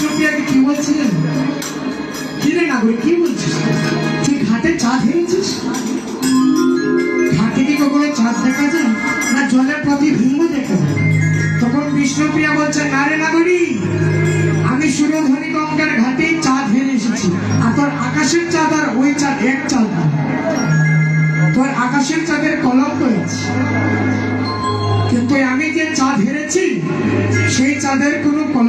বিষ্ণুপ্রিয়াকে কি বলছিলেন? নাগরিক কি বলছিস? তুই ঘাটে চাঁদ ঘাটে কি কখনো চাঁদ দেখা যায়? না জলের দেখা যায়? তখন বিষ্ণুপ্রিয়া বলছে না রে আমি গঙ্গার ঘাটে চাঁদ হেরে এসেছি। আর তোর আকাশের চাঁদ আর ওই চাঁদ, এক চাঁদ তোর আকাশের চাঁদের কলম রয়েছে। কিন্তু আমি যে চাঁদ হেরেছি সেই চাঁদের কোনো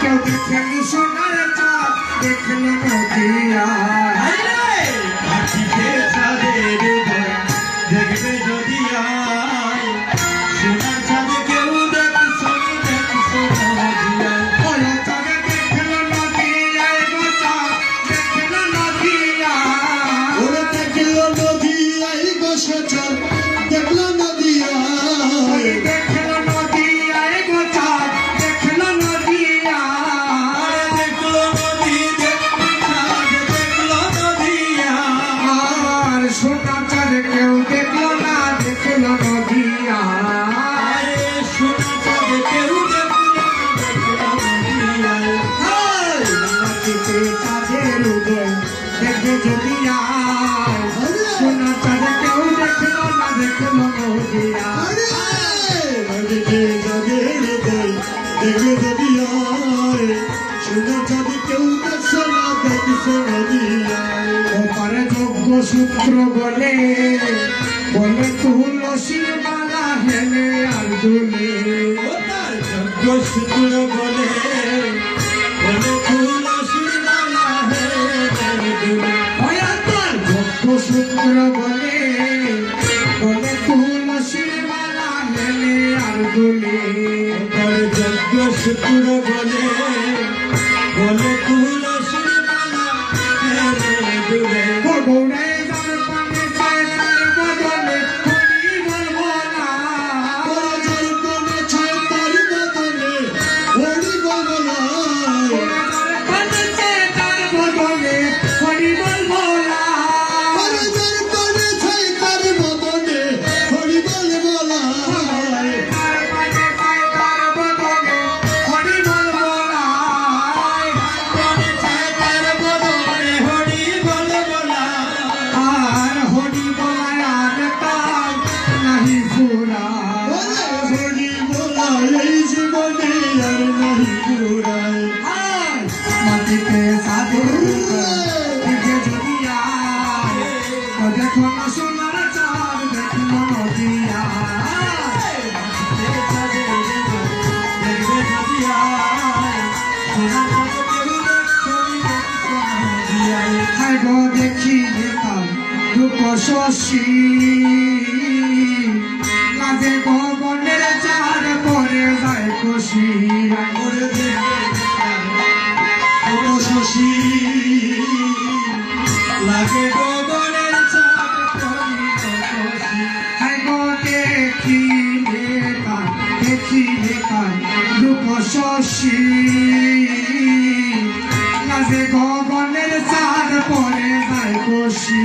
কেউ দেখেনি সোনার চাঁদ দেখল নদিয়া। দেখবে যদি আয় আয় সোনা চাঁদ কেউ দেখল না দেখল নদিয়া দেখবে যদি আয় সোনা চাঁদ কেউ দেখছ না দেখছ নদিয়ায় ওপারে যজ্ঞ সূত্র বলে বলে তুলসীর মালা হেলে আর দুলে সূত্র বলে বলে তুলসীর যজ্ঞ সূত্র বলে বলে আর মাটিতে সাধু দিকে যদি দেখো দেখো দেখি শশী শশী লাজে গগনের চাঁদ পরে যায় খুশি।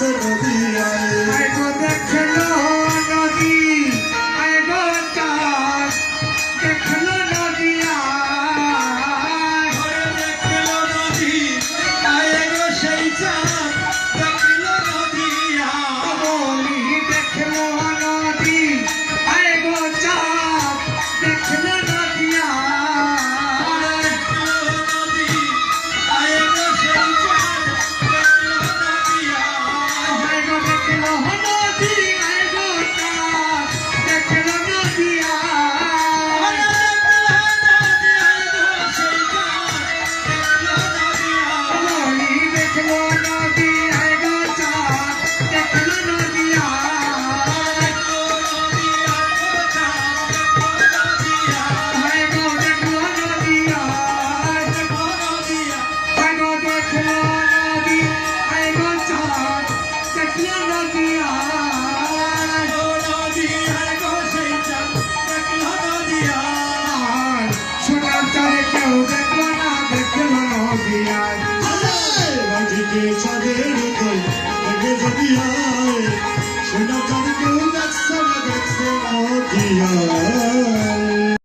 Sarada